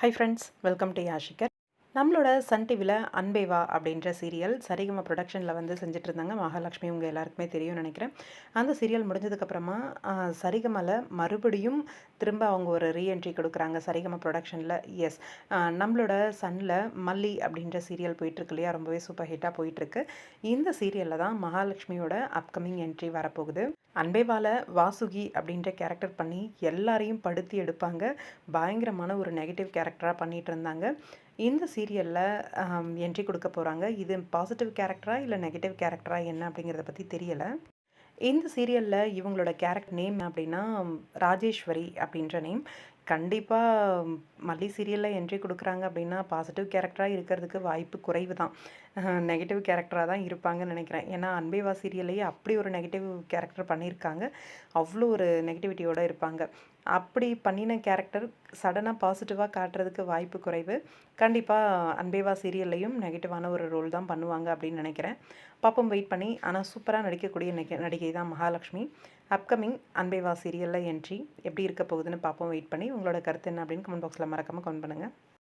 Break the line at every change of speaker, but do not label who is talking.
Hi friends welcome to யாஷிகர் நம்மளோட Sun டிவியில் அன்பேவா அப்படின்ற சீரியல் சரிகம ப்ரொடக்ஷனில் வந்து செஞ்சுட்டு இருந்தாங்க மகாலட்சுமி உங்கள் எல்லாருக்குமே தெரியும்னு நினைக்கிறேன். அந்த சீரியல் முடிஞ்சதுக்கப்புறமா சரிகமல மறுபடியும் திரும்ப அவங்க ஒரு ரீஎன்ட்ரி கொடுக்குறாங்க சரிகம ப்ரொடக்ஷனில் எஸ் நம்மளோட சன்னில் மல்லி அப்படின்ற சீரியல் போயிட்டுருக்கு இல்லையா? ரொம்பவே சூப்பர் ஹிட்டாக போயிட்டுருக்கு. இந்த சீரியலில் தான் மகாலட்சுமியோட அப்கமிங் என்ட்ரி வரப்போகுது. அன்பேவால வாசுகி அப்படின்ற கேரக்டர் பண்ணி எல்லாரையும் படுத்தி எடுப்பாங்க. பயங்கரமான ஒரு நெகட்டிவ் கேரக்டராக பண்ணிகிட்டு இருந்தாங்க இந்த சீரியலில் என்ட்ரி கொடுக்க போகிறாங்க இது பாசிட்டிவ் கேரக்டரா இல்லை நெகட்டிவ் கேரக்டரா என்ன அப்படிங்கிறத பற்றி தெரியலை. இந்த சீரியலில் இவங்களோட கேரக்டர் நேம் அப்படின்னா ராஜேஸ்வரி அப்படின்ற நேம் கண்டிப்பாக மல்லி சீரியலில் என்ட்ரி கொடுக்குறாங்க அப்படின்னா பாசிட்டிவ் கேரக்டராக இருக்கிறதுக்கு வாய்ப்பு குறைவு தான் நெகட்டிவ் கேரக்டராக தான் இருப்பாங்கன்னு நினைக்கிறேன். ஏன்னா அன்பேவா சீரியல்லையே அப்படி ஒரு நெகட்டிவ் கேரக்டர் பண்ணியிருக்காங்க. அவ்வளோ ஒரு நெகட்டிவிட்டியோடு இருப்பாங்க. அப்படி பண்ணின கேரக்டர் சடனாக பாசிட்டிவாக காட்டுறதுக்கு வாய்ப்பு குறைவு. கண்டிப்பாக அன்பேவா சீரியல்லையும் நெகட்டிவான ஒரு ரோல் தான் பண்ணுவாங்க அப்படின்னு நினைக்கிறேன். பாப்பம் வெயிட் பண்ணி. ஆனால் சூப்பராக நடிக்கக்கூடிய நடிகை தான் மகாலட்சுமி. அப்கமிங் அன்பேவா சீரியலில் என்ட்ரி எப்படி இருக்க போகுதுன்னு பார்ப்போம். வெயிட் பண்ணி உங்களோட கருத்து என்ன அப்படின்னு கமெண்ட் பாக்ஸில் மறக்காமல் கமெண்ட் பண்ணுங்கள்